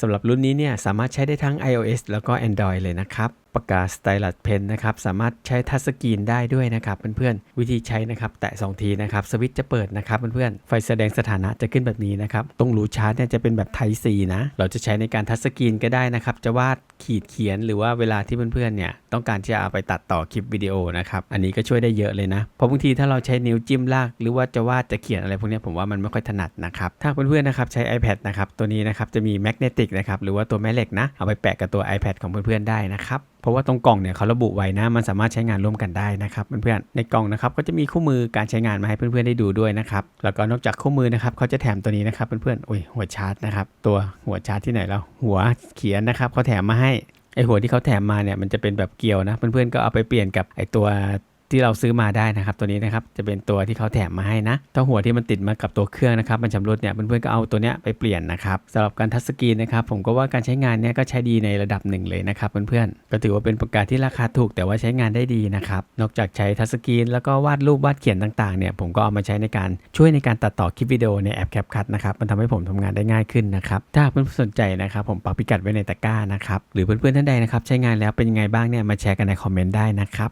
สำหรับรุ่นนี้เนี่ยสามารถใช้ได้ทั้ง iOS แล้วก็ Android เลยนะครับปากกา Stylus Pen นะครับสามารถใช้ทัชสกรีนได้ด้วยนะครับเพื่อนๆวิธีใช้นะครับแตะ 2 ทีนะครับสวิตช์จะเปิดนะครับเพื่อนๆไฟแสดงสถานะจะขึ้นแบบนี้นะครับตรงรูชาร์จเนี่ยจะเป็นแบบ Type C นะเราจะใช้ในการทัชสกรีนก็ได้นะครับจะวาดขีดเขียนหรือว่าเวลาที่เพื่อนๆเนี่ยต้องการที่จะเอาไปตัดต่อคลิปวิดีโอนะครับอันนี้ก็ช่วยได้เยอะเลยนะเพราะบางทีถ้าเราใช้นิ้วจิ้มลากหรือว่าจะวาดจะเขียนอะไรพวกนี้ผมว่ามันไม่ค่อยถนัดนะครับถ้าเพื่อนๆนะครับใช้ iPad นะครับตัวนี้นะครับจะมีแมกเนติกนะครับหรือว่าตัวแม่เหล็กนะเอาไปแปะกับตัว iPad ของเพื่อนๆได้นะครับราะว่าตรงกล่องเนี่ยเขาระบุไว้นะ มันสามารถใช้งานร่วมกันได้นะครับเพื่อนๆในกล่องนะครับก็จะมีคู่มือการใช้งานมาให้เพื่อนๆได้ดูด้วยนะครับแล้วก็นอกจากคู่มือนะครับเขาจะแถมตัวนี้นะครับเพื่อนๆโอ้ยหัวชาร์จนะครับตัวหัวชาร์จที่ไหนแล้วหัวเขียนนะครับเขาแถมมาให้ไอหัวที่เขาแถมมาเนี่ยมันจะเป็นแบบเกลียวนะเพื่อนๆก็เอาไปเปลี่ยนกับไอตัว ที่เราซื้อมาได้นะครับ ตัวนี้นะครับจะเป็นตัวที่เขาแถมมาให้นะถ้าหัวที่มันติดมากับตัวเครื่องนะครับ มันชำรุดเนี่ยเพื่อนๆก็เอาตัวเนี้ยไปเปลี่ยนนะครับสำหรับการทัชสกรีนนะครับผมก็ว่าการใช้งานเนี่ยก็ใช้ดีในระดับหนึ่งเลยนะครับเพื่อนๆก็ถือว่าเป็นปากกาที่ราคาถูกแต่ว่าใช้งานได้ดีนะครับนอกจากใช้ทัชสกรีนแล้วก็วาดรูปวาดเขียนต่างๆเนี่ยผมก็เอามาใช้ในการช่วยในการตัดต่อคลิปวิดีโอในแอป CapCut นะครับมันทำให้ผมทำงานได้ง่ายขึ้นนะครับถ้าเพื่อนๆสนใจนะครับผมปักพิกัดไว้ในตะกร้านะครับหรือเพื่อนๆท่านใดนะครับใช้งานแล้วเป็นยังไงบ้างเนี่ยมาแชร์กันในคอมเมนต์ได้นะครับ